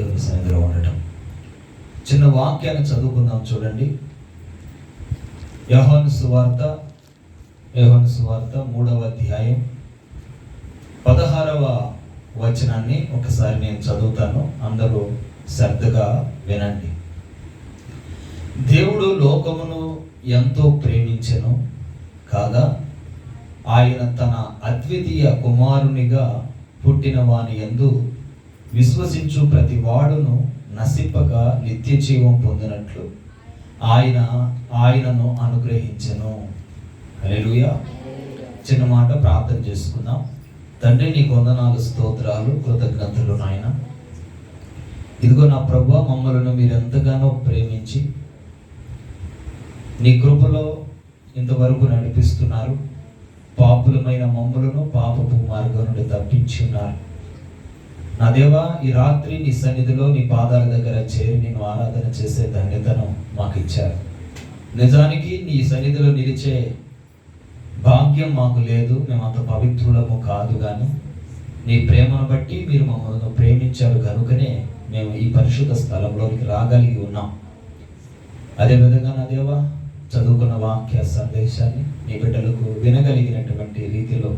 దేవుని సన్నిధిలో ఉండటం. చిన్న వాక్యాన్ని చదువుకుందాం చూడండి. యోహాను సువార్త యోహాను సువార్త మూడవ అధ్యాయం పదహారవ వచనాన్ని ఒకసారి నేను చదువుతాను. అందరూ శ్రద్ధగా వినండి. దేవుడు లోకమును ఎంతో ప్రేమించెను కాగా ఆయన తన అద్వితీయ కుమారునిగా పుట్టిన వాని యందు విశ్వసించు ప్రతి వాడును నశింపక నిత్య జీవం పొందినట్లు. ఆయన ఆయనను అనుగ్రహించను. హల్లెలూయా. చిన్న మాట ప్రార్థన చేసుకుందాం. తండ్రి నీ వందనాలు స్తోత్రాలు కృతజ్ఞతలు నాయన. ఇదిగో నా ప్రభు మమ్మలను మీరు ఎంతగానో ప్రేమించి నీ కృపలో ఇంతవరకు నడిపిస్తున్నారు. పాపులమైన మమ్మలను పాపపు మార్గం నుండి తప్పించి ఉన్నారు. నా దేవా ఈ రాత్రి నీ సన్నిధిలో నీ పాదాల దగ్గర చేరి నేను ఆరాధన చేసే ధన్యతను మాకు ఇచ్చారు నిజానికి నీ సన్నిధిలో నిలిచే భాగ్యం మాకు లేదు మేము అంత పవిత్రులము కాదు కానీ నీ ప్రేమను బట్టి మీరు మమ్మల్ని ప్రేమించారు కనుకనే మేము ఈ పరిశుద్ధ స్థలంలోనికి రాగలిగి ఉన్నాం. అదేవిధంగా నా దేవా చదువుకున్న వాక్య సందేశాన్ని నీ బిడ్డలకు వినగలిగినటువంటి రీతిలో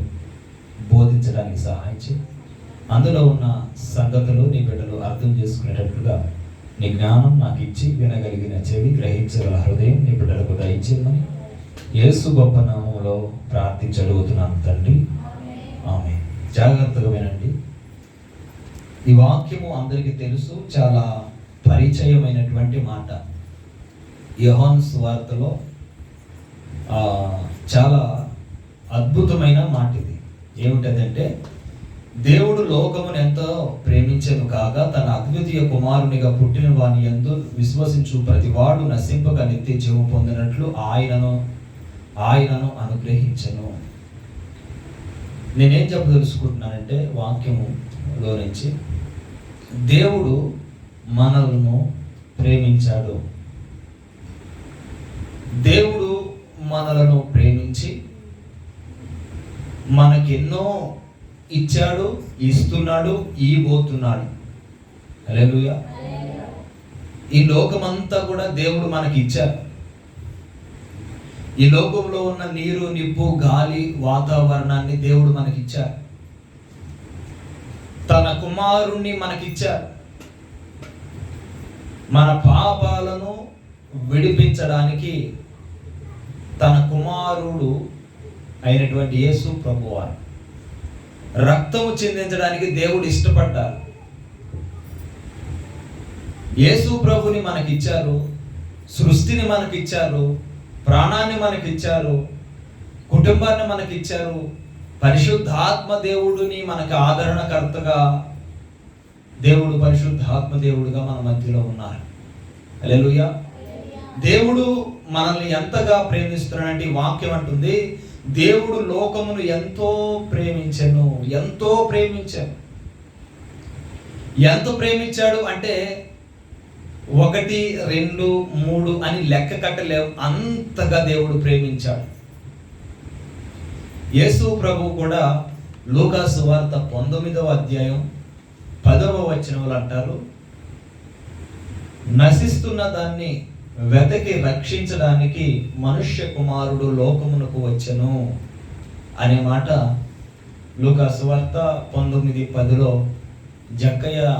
బోధించడానికి సహాయం చేయి. అందులో ఉన్న సంగతులు నీ బిడ్డలు అర్థం చేసుకునేటట్లుగా నీ జ్ఞానం నాకు ఇచ్చి వినగలిగిన చెవి గ్రహించగల హృదయం నీ బిడ్డలకు దయచేయమని యేసు గొప్ప నామంలో ప్రార్థించగలుగుతున్నాను తండ్రి. ఆమె జాగ్రత్తగా వినండి. ఈ వాక్యము అందరికీ తెలుసు చాలా పరిచయమైనటువంటి మాట. యహాన్స్ వార్తలో చాలా అద్భుతమైన మాట ఇది ఏమిటంటే దేవుడు లోకమును ఎంతో ప్రేమించను కాగా తన అద్వితీయ కుమారునిగా పుట్టిన వాని ఎందు విశ్వసించు ప్రతివాడు నశింపక నిత్య జీవం పొందినట్లు ఆయనను ఆయనను అనుగ్రహించను. నేనేం చెప్పదలుచుకుంటున్నానంటే వాక్యములో నుంచి దేవుడు మనలను ప్రేమించాడు. దేవుడు మనలను ప్రేమించి మనకెన్నో ఇచ్చాడు ఇస్తున్నాడు ఇవ్వబోతున్నాడు. అలెలుయా ఈ లోకమంతా కూడా దేవుడు మనకి ఇచ్చారు ఈ లోకంలో ఉన్న నీరు నిప్పు గాలి వాతావరణాన్ని దేవుడు మనకి ఇచ్చారు తన కుమారుణ్ణి మనకిచ్చారు మన పాపాలను విడిపించడానికి తన కుమారుడు అయినటువంటి యేసు ప్రభువారు. రక్తము చిందించడానికి దేవుడు ఇష్టపడ్డారు. యేసు ప్రభుని మనకిచ్చారు సృష్టిని మనకిచ్చారు ప్రాణాన్ని మనకిచ్చారు కుటుంబాన్ని మనకిచ్చారు పరిశుద్ధాత్మ దేవుడిని మనకి ఆదరణకర్తగా దేవుడు పరిశుద్ధాత్మ దేవుడుగా మన మధ్యలో ఉన్నారు. అలెలుయ దేవుడు మనల్ని ఎంతగా ప్రేమిస్తున్నాడంటే వాక్యం అంటుంది దేవుడు లోకమును ఎంతో ప్రేమించను ఎంతో ప్రేమించాను ఎంత ప్రేమించాడు అంటే ఒకటి రెండు మూడు అని లెక్క కట్టలేవు. అంతగా దేవుడు ప్రేమించాడు. యేసు ప్రభు కూడా లూకాసు వార్త పంతొమ్మిదవ అధ్యాయం పదవ వచనములు అంటారు నశిస్తున్న దాన్ని వెతకి రక్షించడానికి మనుష్య కుమారుడు లోకమునకు వచ్చెను అనే మాట లూకాసు వార్త పంతొమ్మిది పదిలో జక్కయ్య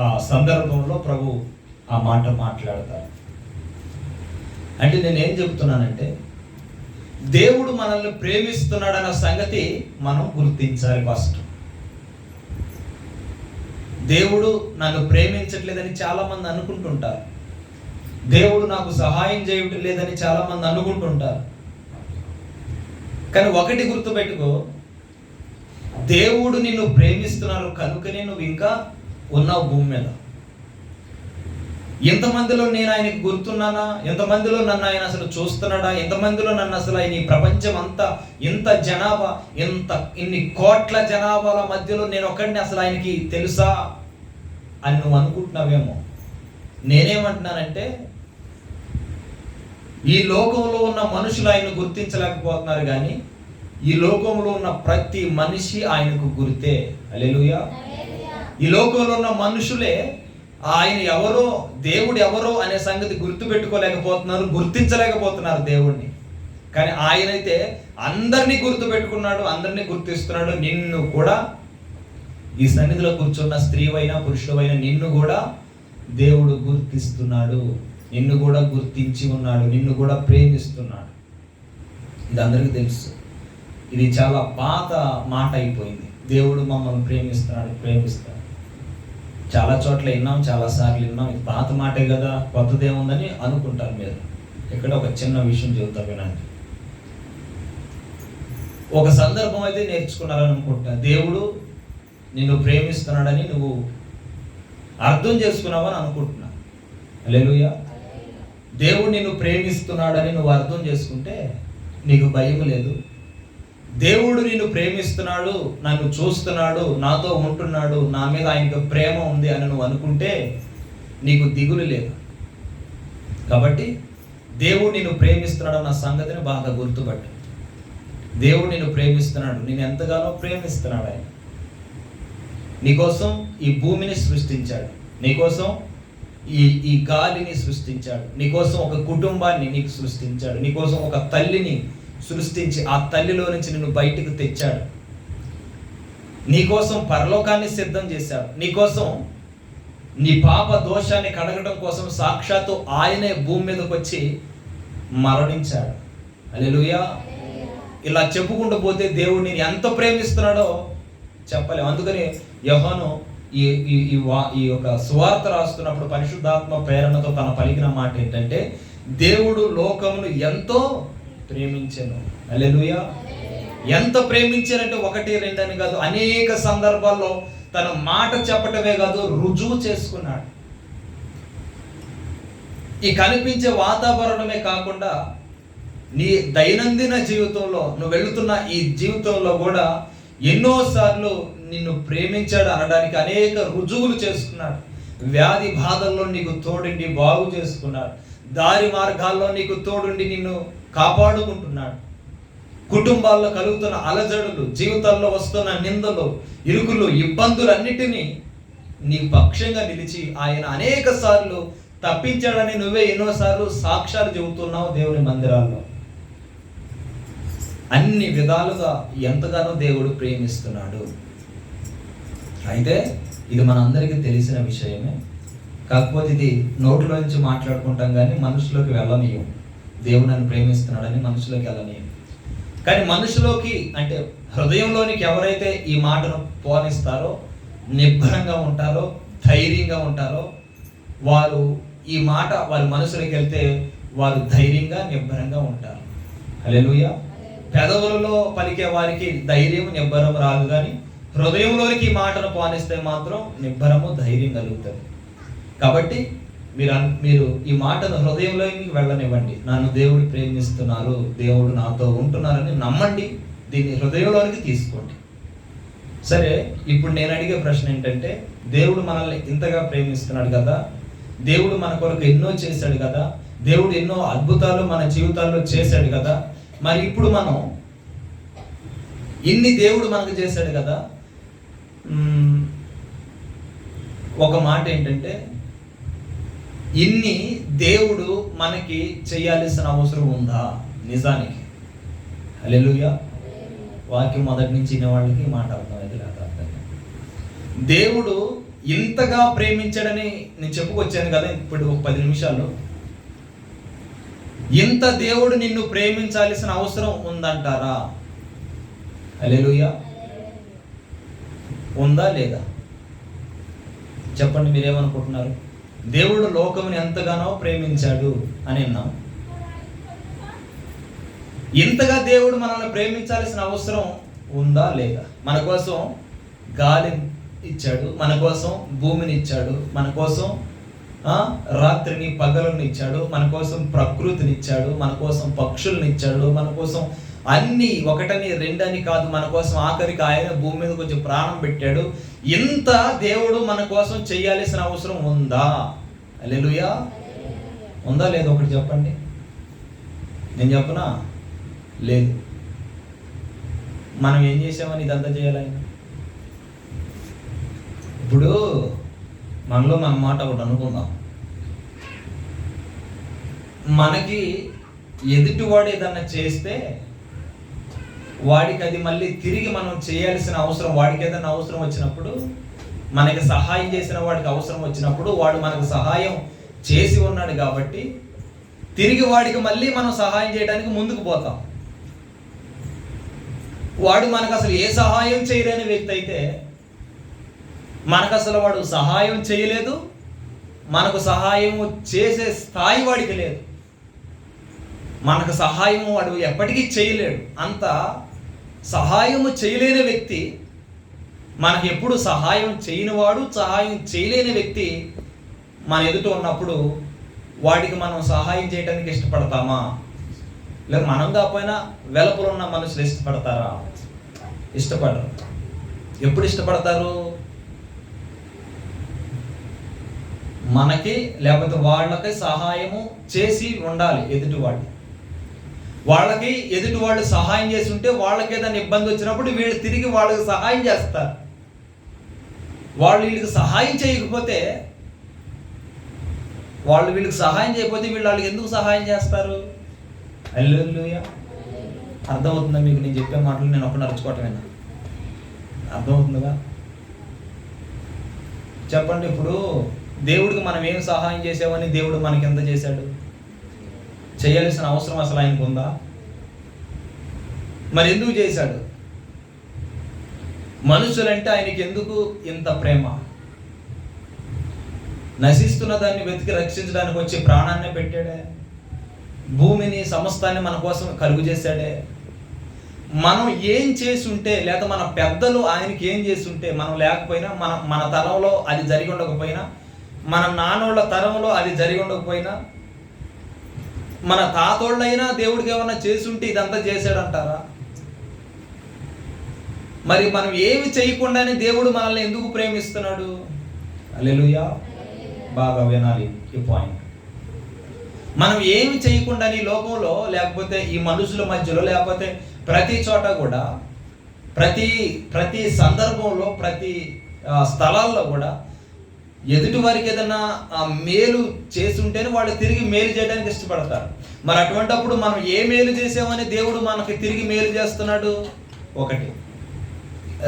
ఆ సందర్భంలో ప్రభు ఆ మాట మాట్లాడతారు. అంటే నేను ఏం చెప్తున్నానంటే దేవుడు మనల్ని ప్రేమిస్తున్నాడన్న సంగతి మనం గుర్తించాలి ఫస్ట్. దేవుడు నన్ను ప్రేమించట్లేదని చాలామంది అనుకుంటుంటారు. దేవుడు నాకు సహాయం చేయటం లేదని చాలామంది అనుకుంటుంటారు. కానీ ఒకటి గుర్తుపెట్టుకో దేవుడు నిన్ను ప్రేమిస్తున్నారు కనుకనే నువ్వు ఇంకా ఉన్నావు భూమి మీద. ఎంతమందిలో నేను ఆయనకి గుర్తున్నానా? ఎంతమందిలో నన్ను ఆయన అసలు చూస్తున్నాడా? ఎంతమందిలో నన్ను అసలు ఆయన ఈ ప్రపంచం అంతా ఇంత జనాభా ఇంత ఇన్ని కోట్ల జనాభాల మధ్యలో నేను ఒకడిని అసలు ఆయనకి తెలుసా అని నువ్వు అనుకుంటున్నావేమో. నేనేమంటున్నానంటే ఈ లోకంలో ఉన్న మనుషులు ఆయన గుర్తించలేకపోతున్నారు కానీ ఈ లోకంలో ఉన్న ప్రతి మనిషి ఆయనకు గుర్తే. అలెలుయా ఈ లోకంలో ఉన్న మనుషులే ఆయన ఎవరో దేవుడు ఎవరో అనే సంగతి గుర్తు పెట్టుకోలేకపోతున్నారు గుర్తించలేకపోతున్నారు దేవుణ్ణి. కానీ ఆయనైతే అందరినీ గుర్తు పెట్టుకున్నాడు అందరినీ గుర్తిస్తున్నాడు. నిన్ను కూడా ఈ సన్నిధిలో కూర్చున్న స్త్రీవైనా పురుషుడైనా నిన్ను కూడా దేవుడు గుర్తిస్తున్నాడు. నిన్ను కూడా గుర్తించి ఉన్నాడు నిన్ను కూడా ప్రేమిస్తున్నాడు. ఇది అందరికీ తెలుసు. ఇది చాలా పాత మాట అయిపోయింది. దేవుడు మమ్మల్ని ప్రేమిస్తున్నాడు ప్రేమిస్తున్నాడు చాలా చోట్ల విన్నాం చాలా సార్లు విన్నాం. ఇది పాత మాటే కదా కొత్తదేముందని అనుకుంటారు మీరు ఇక్కడ ఒక చిన్న విషయం చెబుతా వినండి. ఒక సందర్భం అయితే నేర్చుకున్నారని అనుకుంటా. దేవుడు నిన్ను ప్రేమిస్తున్నాడని నువ్వు అర్థం చేసుకున్నావని అనుకుంటున్నా. లేలుయా దేవుడు నిన్ను ప్రేమిస్తున్నాడని నువ్వు అర్థం చేసుకుంటే నీకు భయం లేదు. దేవుడు నిన్ను ప్రేమిస్తున్నాడు నన్ను చూస్తున్నాడు నాతో ఉంటున్నాడు నా మీద ఆయనకు ప్రేమ ఉంది అని నువ్వు అనుకుంటే నీకు దిగులు లేదు. కాబట్టి దేవుడు నిన్ను ప్రేమిస్తున్నాడు అన్న సంగతిని బాగా గుర్తుపట్టు. దేవుడు నిన్ను ప్రేమిస్తున్నాడు నేను ఎంతగానో ప్రేమిస్తున్నాడు ఆయన. నీకోసం ఈ భూమిని సృష్టించాడు. నీకోసం ఈ ఈ గాలిని సృష్టించాడు. నీకోసం ఒక కుటుంబాన్ని నీకు సృష్టించాడు. నీకోసం ఒక తల్లిని సృష్టించి ఆ తల్లిలో నుంచి నిన్ను బయటకు తెచ్చాడు. నీకోసం పరలోకాన్ని సిద్ధం చేశాడు. నీకోసం నీ పాప దోషాన్ని కడగడం కోసం సాక్షాత్తు ఆయనే భూమి మీదకి వచ్చి మరణించాడు. అలెలుయా ఇలా చెప్పుకుంటూ పోతే దేవుడు నేను ఎంత ప్రేమిస్తున్నాడో చెప్పలేము అందుకని యహోను ఈ ఈ ఈ వా ఈ యొక్క సువార్త రాస్తున్నప్పుడు పరిశుద్ధాత్మ ప్రేరణతో తన పలికిన మాట ఏంటంటే దేవుడు లోకమును ఎంతో ప్రేమించను. అలెలుయా ఎంత ప్రేమించారంటే ఒకటి రెండని కాదు అనేక సందర్భాల్లో తన మాట చెప్పటమే కాదు రుజువు చేసుకున్నాడు. ఈ కనిపించే వాతావరణమే కాకుండా నీ దైనందిన జీవితంలో నువ్వు వెళుతున్న ఈ జీవితంలో కూడా ఎన్నోసార్లు నిన్ను ప్రేమించాడు అనడానికి అనేక రుజువులు చేసుకున్నాడు. వ్యాధి బాధల్లో నీకు తోడుండి బాగు చేసుకున్నాడు. దారి మార్గాల్లో నీకు తోడుండి నిన్ను కాపాడుకుంటున్నాడు. కుటుంబాల్లో కలుగుతున్న అలజడులు జీవితాల్లో వస్తున్న నిందలు ఇరుకులు ఇబ్బందులన్నిటినీ నీ పక్షంగా నిలిచి ఆయన అనేక సార్లు తప్పించాడని నువ్వే ఎన్నోసార్లు సాక్ష్యాలు చెబుతున్నావు దేవుని మందిరాల్లో. అన్ని విధాలుగా ఎంతగానో దేవుడు ప్రేమిస్తున్నాడు. అయితే ఇది మనందరికీ తెలిసిన విషయమే. కాకపోతే ఇది నోట్లో నుంచి మాట్లాడుకుంటాం కానీ మనుషులోకి వెళ్ళనీయం. దేవుడు నన్ను ప్రేమిస్తున్నాడని మనుషులోకి వెళ్ళనీయం. కానీ మనుషులోకి అంటే హృదయంలోనికి ఎవరైతే ఈ మాటను పోనిస్తారో నిబ్బరంగా ఉంటారో ధైర్యంగా ఉంటారో వారు ఈ మాట వారి మనసులోకి వెళ్తే వారు ధైర్యంగా నిబ్బరంగా ఉంటారు. అలెలుయ పెదవులలో పలికే వారికి ధైర్యం నిబ్బరం రాదు కానీ హృదయంలోనికి ఈ మాటను పానిస్తే మాత్రం నిబ్బరము ధైర్యం కలుగుతుంది. కాబట్టి మీరు అన్- మీరు ఈ మాటను హృదయంలోకి వెళ్ళనివ్వండి. నన్ను దేవుడు ప్రేమిస్తున్నారు దేవుడు నాతో ఉంటున్నారని నమ్మండి. దీన్ని హృదయంలోనికి తీసుకోండి. సరే ఇప్పుడు నేను అడిగే ప్రశ్న ఏంటంటే దేవుడు మనల్ని ఇంతగా ప్రేమిస్తున్నాడు కదా దేవుడు మన కొరకు ఎన్నో చేశాడు కదా దేవుడు ఎన్నో అద్భుతాలు మన జీవితాల్లో చేశాడు కదా మరి ఇప్పుడు మనం ఇన్ని దేవుడు మనకు చేశాడు కదా ఒక మాట ఏంటంటే ఇన్ని దేవుడు మనకి చేయాల్సిన అవసరం ఉందా? నిజానికి. అలెలుయా వాక్యం మొదటి నుంచి వాళ్ళకి మాట అర్థమైతే లేదు అర్థం దేవుడు ఇంతగా ప్రేమించాడని నేను చెప్పుకొచ్చాను కదా ఇప్పుడు ఒక పది నిమిషాల్లో. ఇంత దేవుడు నిన్ను ప్రేమించాల్సిన అవసరం ఉందంటారా? అలెలుయా ఉందా లేదా? చెప్పండి మీరేమనుకుంటున్నారు? దేవుడు లోకముని ఎంతగానో ప్రేమించాడు అని అన్నాం. ఇంతగా దేవుడు మనల్ని ప్రేమించాల్సిన అవసరం ఉందా లేదా? మన కోసం గాలి ఇచ్చాడు మన కోసం భూమిని ఇచ్చాడు మన కోసం ఆ, రాత్రిని పగలను ఇచ్చాడు మన కోసం ప్రకృతిని ఇచ్చాడు మన కోసం పక్షులను ఇచ్చాడు మన కోసం అన్ని ఒకటని రెండని కాదు మన కోసం ఆఖరికి ఆయన భూమి మీద కొంచెం ప్రాణం పెట్టాడు. ఇంత దేవుడు మన కోసం చేయాల్సిన అవసరం ఉందా? అల్లెలుయా ఉందా లేదా ఒకటి చెప్పండి? నేను చెప్పనా? లేదు. మనం ఏం చేసామని ఇదంతా చేయాలి ఆయన? ఇప్పుడు మనలో మన మాట ఒకటి అనుకుందాం. మనకి ఎదుటివాడు ఏదన్నా చేస్తే వాడికి అది మళ్ళీ తిరిగి మనం చేయాల్సిన అవసరం వాడికి ఏదైనా అవసరం వచ్చినప్పుడు మనకి సహాయం చేసిన వాడికి అవసరం వచ్చినప్పుడు వాడు మనకు సహాయం చేసి ఉన్నాడు కాబట్టి తిరిగి వాడికి మళ్ళీ మనం సహాయం చేయడానికి ముందుకు పోతాం. వాడు మనకు అసలు ఏ సహాయం చేయలేని వ్యక్తి అయితే మనకు అసలు వాడు సహాయం చేయలేదు మనకు సహాయం చేసే స్థాయి వాడికి లేదు. మనకు సహాయం వాడు ఎప్పటికీ చేయలేడు. అంత సహాయము చేయలేని వ్యక్తి మనకు ఎప్పుడు సహాయం చేయనివాడు సహాయం చేయలేని వ్యక్తి మన ఎదుట ఉన్నప్పుడు వాడికి మనం సహాయం చేయడానికి ఇష్టపడతామా? లేదా మనం కాకపోయినా వెలపులు ఉన్న మనుషులు ఇష్టపడతారా? ఇష్టపడరు. ఎప్పుడు ఇష్టపడతారు? మనకి లేకపోతే వాళ్ళకి సహాయము చేసి ఉండాలి ఎదుటి వాళ్ళకి ఎదుటి వాళ్ళు సహాయం చేసి ఉంటే వాళ్ళకి ఏదైనా ఇబ్బంది వచ్చినప్పుడు వీళ్ళు తిరిగి వాళ్ళకి సహాయం చేస్తారు. వాళ్ళు వీళ్ళకి సహాయం చేయకపోతే వాళ్ళు వీళ్ళకి సహాయం చేయకపోతే వీళ్ళు వాళ్ళకి ఎందుకు సహాయం చేస్తారు? అల్లుయ్య అర్థమవుతుందా మీకు? నేను చెప్పే మాటలు నేను ఒప్పుడు నడుచుకోవటమేనా అర్థమవుతుందిగా? చెప్పండి ఇప్పుడు దేవుడికి మనం ఏం సహాయం చేసామని దేవుడు మనకి ఎంత చేశాడు? చేయాల్సిన అవసరం అసలు ఆయనకు ఉందా మరి ఎందుకు చేశాడు? మనుషులంటే ఆయనకి ఎందుకు ఇంత ప్రేమ? నశిస్తున్న దాన్ని వెతికి రక్షించడానికి వచ్చి ప్రాణాన్ని పెట్టాడే? భూమిని సమస్తాన్ని మన కోసం కలుగు చేశాడే? మనం ఏం చేసి ఉంటే లేదా మన పెద్దలు ఆయనకి ఏం చేసి ఉంటే మనం లేకపోయినా మన మన తరంలో అది జరిగి ఉండకపోయినా మన నాన్నోళ్ళ తరంలో అది జరిగి ఉండకపోయినా మన తాతోళ్ళైనా దేవుడికి ఏమన్నా చేసుంటే ఇదంతా చేశాడంటారా? మరి మనం ఏమి చేయకుండానే దేవుడు మనల్ని ఎందుకు ప్రేమిస్తున్నాడు? అల్లెలుయా బాగా వినాలి ఈ పాయింట్. మనం ఏమి చేయకుండా ఈ లోకంలో లేకపోతే ఈ మనుషుల మధ్యలో లేకపోతే ప్రతి చోట కూడా ప్రతి ప్రతి సందర్భంలో ప్రతి స్థలాల్లో కూడా ఎదుటి వారికి ఏదైనా ఆ, మేలు చేస్తుంటేనే వాళ్ళు తిరిగి మేలు చేయడానికి ఇష్టపడతారు. మరి అటువంటప్పుడు మనం ఏ మేలు చేసామని దేవుడు మనకి తిరిగి మేలు చేస్తున్నాడు? ఒకటి.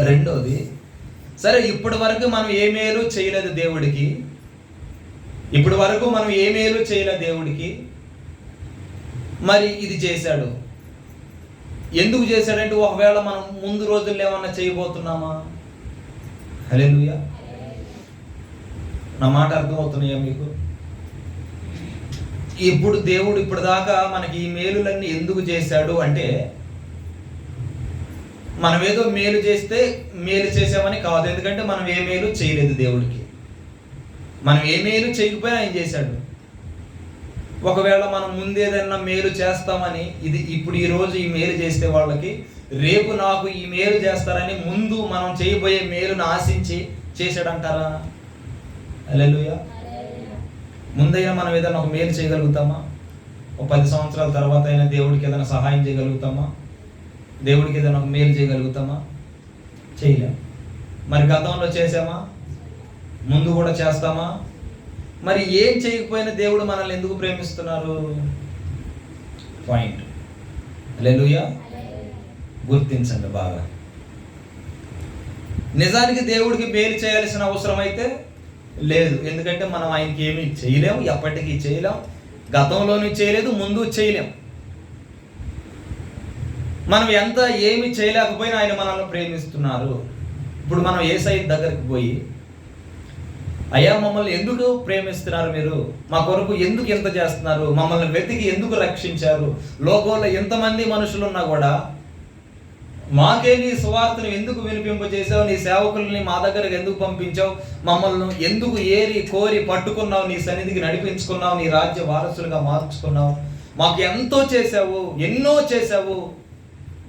రెండోది సరే ఇప్పటి వరకు మనం ఏ మేలు చేయలేదు దేవుడికి. ఇప్పటి వరకు మనం ఏ మేలు చేయలేదు దేవుడికి. మరి ఇది చేశాడు. ఎందుకు చేశాడంటే ఒకవేళ మనం ముందు రోజుల్లో ఏమన్నా చేయబోతున్నామా? హల్లెలూయా. నా మాట అర్థమవుతున్నాయా మీకు? ఇప్పుడు దేవుడు ఇప్పుడు దాకా మనకి ఈ మేలులన్నీ ఎందుకు చేశాడు అంటే మనం ఏదో మేలు చేస్తే మేలు చేసామని కాదు. ఎందుకంటే మనం ఏ మేలు చేయలేదు దేవుడికి. మనం ఏ మేలు చేయకపోయినా ఆయన చేశాడు? ఒకవేళ మనం ముందు ఏదైనా మేలు చేస్తామని ఇది ఇప్పుడు ఈరోజు ఈ మేలు చేస్తే వాళ్ళకి రేపు నాకు ఈ మేలు చేస్తారని ముందు మనం చేయబోయే మేలును ఆశించి చేశాడంటారా? అల్లెలుయా ముందైనా మనం ఏదైనా ఒక మేలు చేయగలుగుతామా? ఒక పది సంవత్సరాల తర్వాత అయినా దేవుడికి ఏదైనా సహాయం చేయగలుగుతామా? దేవుడికి ఏదైనా ఒక మేలు చేయగలుగుతామా? చేయలేం. మరి గతంలో చేసామా ముందు కూడా చేస్తామా? మరి ఏం చేయకపోయినా దేవుడు మనల్ని ఎందుకు ప్రేమిస్తున్నారు? పాయింట్. లెలుయా గుర్తించండి బాగా. నిజానికి దేవుడికి మేలు చేయాల్సిన అవసరం అయితే లేదు. ఎందుకంటే మనం ఆయనకి ఏమీ చేయలేము ఎప్పటికీ చేయలేం గతంలోనూ చేయలేదు ముందు చేయలేం మనం ఎంత ఏమి చేయలేకపోయినా ఆయన మనల్ని ప్రేమిస్తున్నారు. ఇప్పుడు మనం ఏ సైడ్ దగ్గరికి పోయి అయ్యా మమ్మల్ని ఎందుకు ప్రేమిస్తున్నారు మీరు? మా కొరకు ఎందుకు ఎంత చేస్తున్నారు? మమ్మల్ని వెతికి ఎందుకు రక్షించారు? లోకంలో ఎంతమంది మనుషులు ఉన్నా కూడా మాకే నీ సువార్తను ఎందుకు వినిపింపజేసావు నీ సేవకుల్ని మా దగ్గరకు ఎందుకు పంపించావు? మమ్మల్ని ఎందుకు ఏరి కోరి పట్టుకున్నావు? నీ సన్నిధికి నడిపించుకున్నావు? నీ రాజ్య వారసులుగా మార్చుకున్నావు? మాకు ఎంతో చేసావు ఎన్నో చేసావు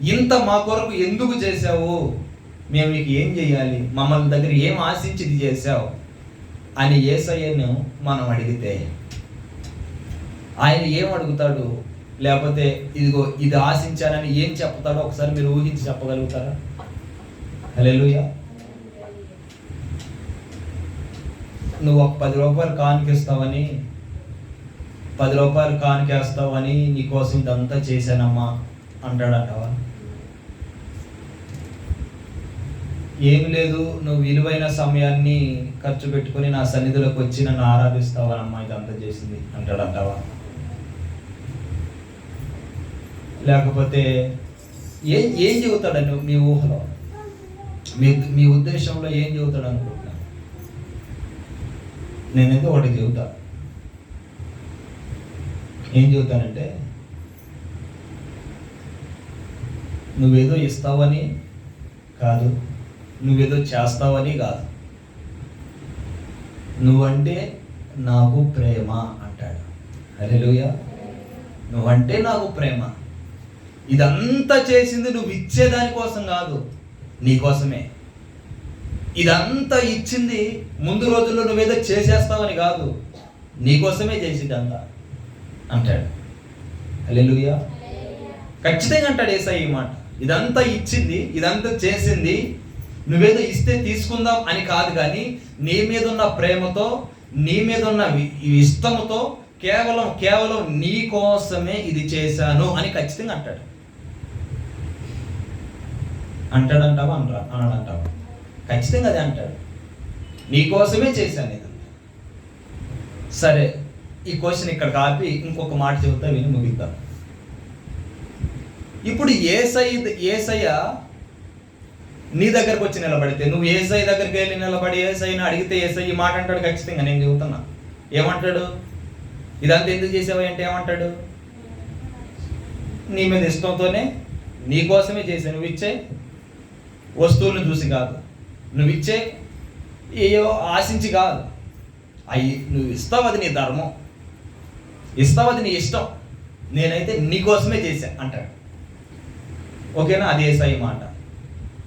ఇంత మా కొరకు ఎందుకు చేసావు మేము నీకు ఏం చేయాలి? మమ్మల్ని దగ్గర ఏం ఆశించి ఇది చేసావు అని ఏసయ్యను మనం అడిగితే ఆయన ఏం అడుగుతాడు? లేకపోతే ఇదిగో ఇది ఆశించానని ఏం చెప్తారో ఒకసారి మీరు ఊహించి చెప్పగలుగుతారా? హల్లెలూయా. నువ్వు ఒక పది రూపాయలు కానుకిస్తావని పది రూపాయలు కానుకేస్తావని నీకోసం ఇదంతా చేశానమ్మా అంటాడంటావా? ఏం లేదు నువ్వు విలువైన సమయాన్ని ఖర్చు పెట్టుకొని నా సన్నిధిలోకి వచ్చి నన్ను ఆరాధిస్తావనమ్మా ఇదంతా చేసింది అంటాడంటావా? లేకపోతే ఏం ఏం చెబుతాడని మీ ఊహలో? మీ మీ ఉద్దేశంలో ఏం చెబుతాడు అనుకుంటున్నా నేనైతే ఒకటి చెబుతా? ఏం చెబుతానంటే నువ్వేదో ఇస్తావని కాదు నువ్వేదో చేస్తావని కాదు. నువ్వంటే నాకు ప్రేమ అంటాడు. అరే నువ్వంటే నాకు ప్రేమ. ఇదంతా చేసింది నువ్వు ఇచ్చేదానికోసం కాదు నీ కోసమే. ఇదంతా ఇచ్చింది ముందు రోజుల్లో నువ్వేదో చేసేస్తావని కాదు నీ కోసమే చేసిందంతా. అంటాడు. హల్లెలూయా. ఖచ్చితంగా అంటాడు ఏసై ఈ మాట. ఇదంతా ఇచ్చింది ఇదంతా చేసింది నువ్వేదో ఇస్తే తీసుకుందాం అని కాదు కానీ నీ మీద ఉన్న ప్రేమతో నీ మీద ఉన్న ఇష్టముతో కేవలం కేవలం నీ కోసమే ఇది చేశాను అని ఖచ్చితంగా అంటాడు. అంటాడంటావా? అంటా అనడంటావా? ఖచ్చితంగా అదే అంటాడు. నీకోసమే చేశాను నేను. సరే ఈ క్వశ్చన్ ఇక్కడ కాపి ఇంకొక మాట చెబుతా విని ముగిద్దాం ఇప్పుడు ఏసై ఏసయ్య నీ దగ్గరకు వచ్చి నిలబడితే నువ్వు ఏసై దగ్గరికి వెళ్ళి నిలబడి ఏసైని అడిగితే ఏసై ఈ మాట అంటాడు ఖచ్చితంగా నేను చెబుతున్నా. ఏమంటాడు? ఇదంతా ఎందుకు చేసావు అంటే ఏమంటాడు? నీ మీద ఇష్టంతోనే నీ కోసమే చేశాను నువ్వు ఇచ్చే వస్తువులను చూసి కాదు. నువ్వు ఇచ్చే ఏయో ఆశించి కాదు. అయ్యి నువ్వు ఇస్తావు అది నీ ధర్మం. ఇస్తావు అది నీ ఇష్టం. నేనైతే నీకోసమే చేశా అంటాడు. ఓకేనా? అది ఏసఐ మాట.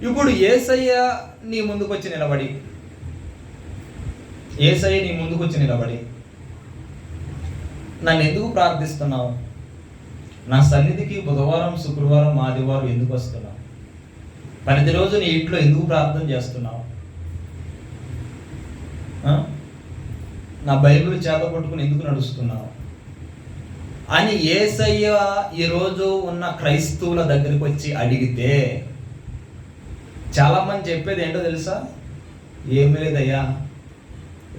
ఇప్పుడు ఏసయ్య నీ ముందుకు వచ్చి నిలబడి. ఏసయ్య నీ ముందుకు వచ్చి నిలబడి. నన్ను ఎందుకు ప్రార్థిస్తున్నావు? నా సన్నిధికి బుధవారం శుక్రవారం ఆదివారం ఎందుకు వస్తున్నావు? ప్రతిరోజు నీ ఇంట్లో ఎందుకు ప్రార్థన చేస్తున్నావు? నా బైబిల్ చేత పట్టుకుని ఎందుకు నడుస్తున్నావు? అని ఏసయ్య ఈరోజు ఉన్న క్రైస్తవుల దగ్గరికి వచ్చి అడిగితే చాలామంది చెప్పేది ఏంటో తెలుసా? ఏమి లేదయ్యా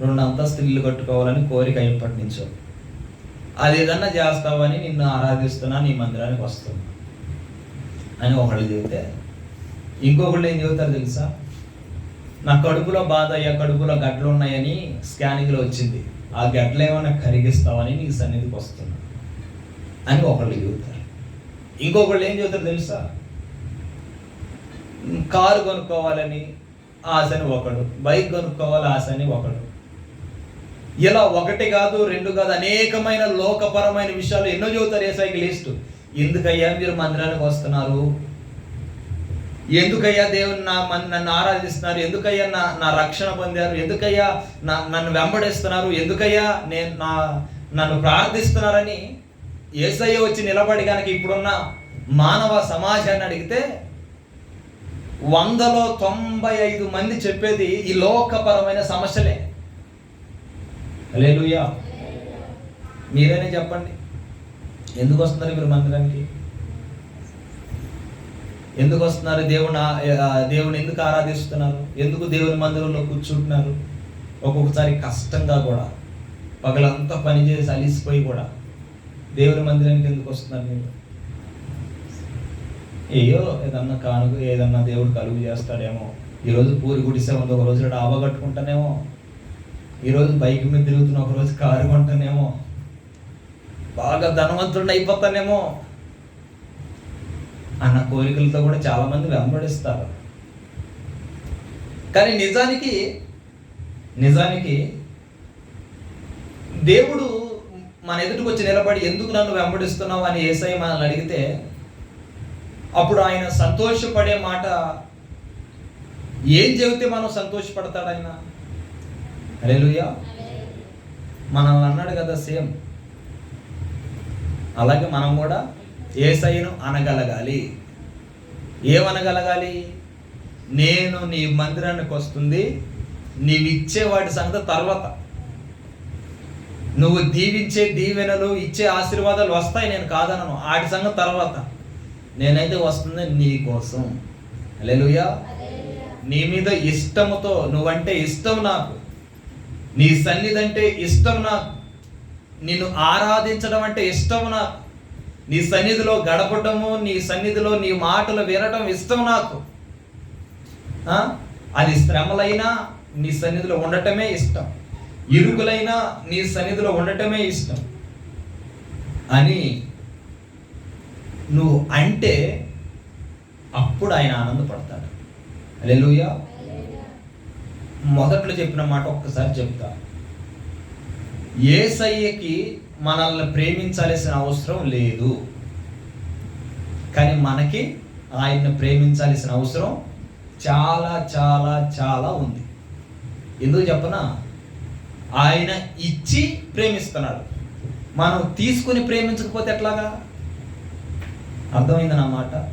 రెండు అంతస్తులు ఇల్లు కట్టుకోవాలని కోరిక ఎప్పటి నుంచో. అది ఏదన్నా చేస్తావని నిన్ను ఆరాధిస్తున్నా నీ మందిరానికి వస్తున్నా అని ఒకళ్ళు చెబితే ఇంకొకళ్ళు ఏం చెబుతారు తెలుసా? నా కడుపులో బాధ అయ్యా కడుపులో గడ్డలు ఉన్నాయని స్కానింగ్లో వచ్చింది. ఆ గడ్డలు ఏమైనా కరిగిస్తావని నీకు సన్నిధికి వస్తున్నా అని ఒకళ్ళు చెబుతారు. ఇంకొకళ్ళు ఏం చెబుతారు తెలుసా? కారు కొనుక్కోవాలని ఆశని ఒకడు బైక్ కొనుక్కోవాలి ఆశని ఒకడు. ఇలా ఒకటి కాదు రెండు కాదు అనేకమైన లోకపరమైన విషయాలు ఎన్నో చెబుతారు ఏ సైకిల్ లిస్ట్. ఎందుకయ్యా మీరు మందిరానికి వస్తున్నారు? ఎందుకయ్యా దేవుని నా మన నన్ను ఆరాధిస్తున్నారు? ఎందుకయ్యా నా నా రక్షణ పొందారు? ఎందుకయ్యా నా నన్ను వెంబడిస్తున్నారు? ఎందుకయ్యా నేను నా నన్ను ప్రార్థిస్తున్నారని ఏసయ్య వచ్చి నిలబడి కనుక ఇప్పుడున్న మానవ సమాజాన్ని అడిగితే వందలో తొంభై ఐదు మంది చెప్పేది ఈ లోకపరమైన సమస్యలే. హల్లెలూయా. మీరేనే చెప్పండి. ఎందుకు వస్తున్నారు మీరు మందిరానికి? ఎందుకు వస్తున్నారు? దేవుని దేవుని ఎందుకు ఆరాధిస్తున్నారు? ఎందుకు దేవుని మందిరంలో కూర్చుంటున్నారు? ఒక్కొక్కసారి కష్టంగా కూడా పగలంతా పని చేసి అలిసిపోయి కూడా దేవుని మందిరానికి ఎందుకు వస్తున్నారు మీరు? అయ్యో ఏదన్నా కానుక ఏదన్నా దేవుడు కలుగు చేస్తాడేమో. ఈరోజు పూరి గుడిసే ఉంది ఒక రోజు డాబా కట్టుకుంటానేమో. ఈరోజు బైక్ మీద తిరుగుతున్న ఒక రోజు కారు కొంటానేమో. బాగా ధనవంతుడిని అయిపోతానేమో. అన్న కోరికలతో కూడా చాలా మంది వెంబడిస్తారు. కానీ నిజానికి నిజానికి దేవుడు మన ఎదుటికి వచ్చి నిలబడి ఎందుకు నన్ను వెంబడిస్తున్నావు అని ఏసై మనల్ని అడిగితే అప్పుడు ఆయన సంతోషపడే మాట ఏం చెబితే మనం సంతోషపడతాడు ఆయన హల్లెలూయా. మనల్ని అన్నాడు కదా సేమ్. అలాగే మనం కూడా ఏసైను అనగలగాలి. ఏమనగలగాలి? నేను నీ మందిరానికి వస్తుంది నీవిచ్చే వాటి సంగతి తర్వాత. నువ్వు దీవించే దీవెనలు ఇచ్చే ఆశీర్వాదాలు వస్తాయి నేను కాదనను. ఆడి సంగతి తర్వాత. నేనైతే వస్తుంది నీ కోసం. హల్లెలూయా. నీ మీద ఇష్టముతో నువ్వంటే ఇష్టం నాకు. నీ సన్నిధి అంటే ఇష్టం నాకు. నిన్ను ఆరాధించడం అంటే ఇష్టం నాకు. నీ సన్నిధిలో గడపడము నీ సన్నిధిలో నీ మాటలు వినడం ఇష్టం నాకు? అది శ్రమలైనా నీ సన్నిధిలో ఉండటమే ఇష్టం. ఇరుకులైనా నీ సన్నిధిలో ఉండటమే ఇష్టం. అని నువ్వు అంటే అప్పుడు ఆయన ఆనందపడతాడు. అలెలుయా మొదట్లో చెప్పిన మాట ఒక్కసారి చెప్తా. ఏసయ్యకి మనల్ని ప్రేమించాల్సిన అవసరం లేదు. కానీ మనకి ఆయన్ని ప్రేమించాల్సిన అవసరం చాలా చాలా చాలా ఉంది. ఎందుకు చెప్పనా? ఆయన ఇచ్చి ప్రేమిస్తున్నాడు. మనం తీసుకుని ప్రేమించకపోతే ఎట్లాగా? అర్థమైంది మాట?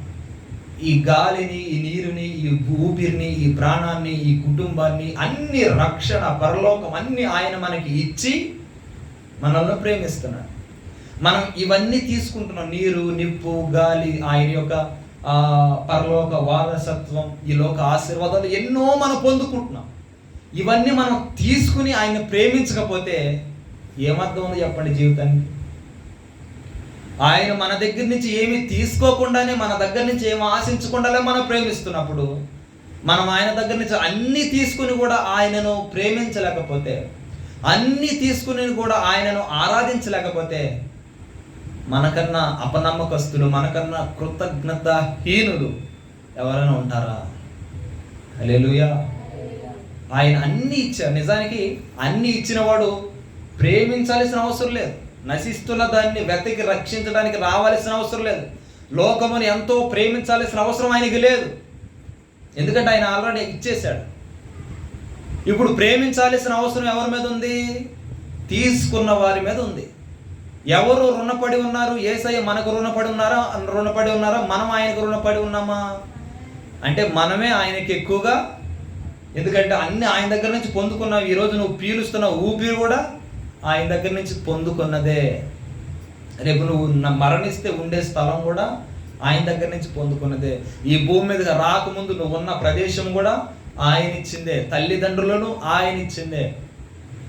ఈ గాలిని ఈ నీరుని ఈ ఊపిరిని ఈ ప్రాణాన్ని ఈ కుటుంబాన్ని అన్ని రక్షణ పరలోకం అన్ని ఆయన మనకి ఇచ్చి మనల్ని ప్రేమిస్తున్నాడు. మనం ఇవన్నీ తీసుకుంటున్నాం. నీరు నిప్పు గాలి ఆయన యొక్క పరలోక వారసత్వం ఈ లోక ఆశీర్వాదాలు ఎన్నో మనం పొందుకుంటున్నాం. ఇవన్నీ మనం తీసుకుని ఆయన ప్రేమించకపోతే ఏమర్థం ఉంది చెప్పండి జీవితానికి? ఆయన మన దగ్గర నుంచి ఏమి తీసుకోకుండానే మన దగ్గర నుంచి ఏమి ఆశించకుండానే మనం ప్రేమిస్తున్నప్పుడు మనం ఆయన దగ్గర నుంచి అన్నీ తీసుకుని కూడా ఆయనను ప్రేమించలేకపోతే అన్నీ తీసుకుని కూడా ఆయనను ఆరాధించలేకపోతే మనకన్నా అపనమ్మకస్తులు మనకన్నా కృతజ్ఞత హీనులు ఎవరైనా ఉంటారా? అలెలుయా ఆయన అన్ని ఇచ్చారు. నిజానికి అన్ని ఇచ్చినవాడు ప్రేమించాల్సిన అవసరం లేదు. నశిస్తున్న దాన్ని వెతికి రక్షించడానికి రావాల్సిన అవసరం లేదు. లోకముని ఎంతో ప్రేమించాల్సిన అవసరం ఆయనకి లేదు. ఎందుకంటే ఆయన ఆల్రెడీ ఇచ్చేశాడు. ఇప్పుడు ప్రేమించాల్సిన అవసరం ఎవరి మీద ఉంది? తీసుకున్న వారి మీద ఉంది. ఎవరు రుణపడి ఉన్నారు? ఏసయ్య మనకు రుణపడి ఉన్నారా? రుణపడి ఉన్నారా? మనం ఆయనకు రుణపడి ఉన్నామా? అంటే మనమే ఆయనకి ఎక్కువగా ఎందుకంటే అన్ని ఆయన దగ్గర నుంచి పొందుకున్నావు ఈరోజు నువ్వు పీలుస్తున్న ఊపిరి కూడా ఆయన దగ్గర నుంచి పొందుకున్నదే. రేపు నువ్వు మరణిస్తే ఉండే స్థలం కూడా ఆయన దగ్గర నుంచి పొందుకున్నదే. ఈ భూమి మీద రాకముందు నువ్వు ఉన్న ప్రదేశం కూడా ఆయన ఇచ్చిందే తల్లిదండ్రులను ఆయన ఇచ్చిందే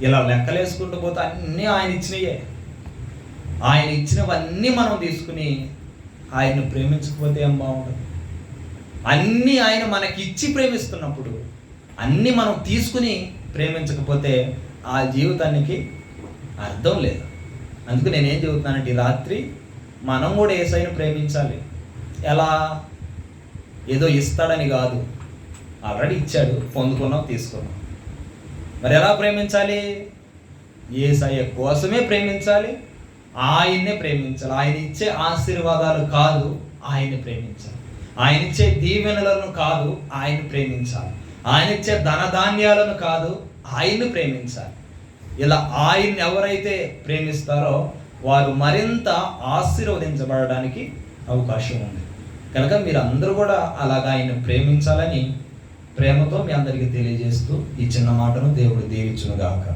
ఇలా లెక్కలేసుకుంటూ పోతే అన్నీ ఆయన ఇచ్చినయే ఆయన ఇచ్చినవన్నీ మనం తీసుకుని ఆయన్ని ప్రేమించకపోతే ఏం బాగుంటుంది అన్నీ ఆయన మనకి ఇచ్చి ప్రేమిస్తున్నప్పుడు అన్నీ మనం తీసుకుని ప్రేమించకపోతే ఆ జీవితానికి అర్థం లేదు. అందుకు నేనేం చెబుతున్నానంటే ఈ రాత్రి మనం కూడా ఏసైనా ప్రేమించాలి. ఎలా? ఏదో ఇస్తాడని కాదు. ఆల్రెడీ ఇచ్చాడు పొందుకున్నాం తీసుకున్నాం. మరి ఎలా ప్రేమించాలి? ఏసయ్య కోసమే ప్రేమించాలి ఆయన్నే ప్రేమించాలి. ఆయన ఇచ్చే ఆశీర్వాదాలు కాదు ఆయన్ని ప్రేమించాలి. ఆయన ఇచ్చే దీవెనలను కాదు ఆయన ప్రేమించాలి. ఆయన ఇచ్చే ధనధాన్యాలను కాదు ఆయన్ని ప్రేమించాలి. ఇలా ఆయన్ని ఎవరైతే ప్రేమిస్తారో వారు మరింత ఆశీర్వదించబడడానికి అవకాశం ఉంది. కనుక మీరు అందరూ కూడా అలాగా ఆయన ప్రేమించాలని ప్రేమతో మీ అందరికీ తెలియజేస్తూ ఈ చిన్న మాటను దేవుడు దీవించునుగాక.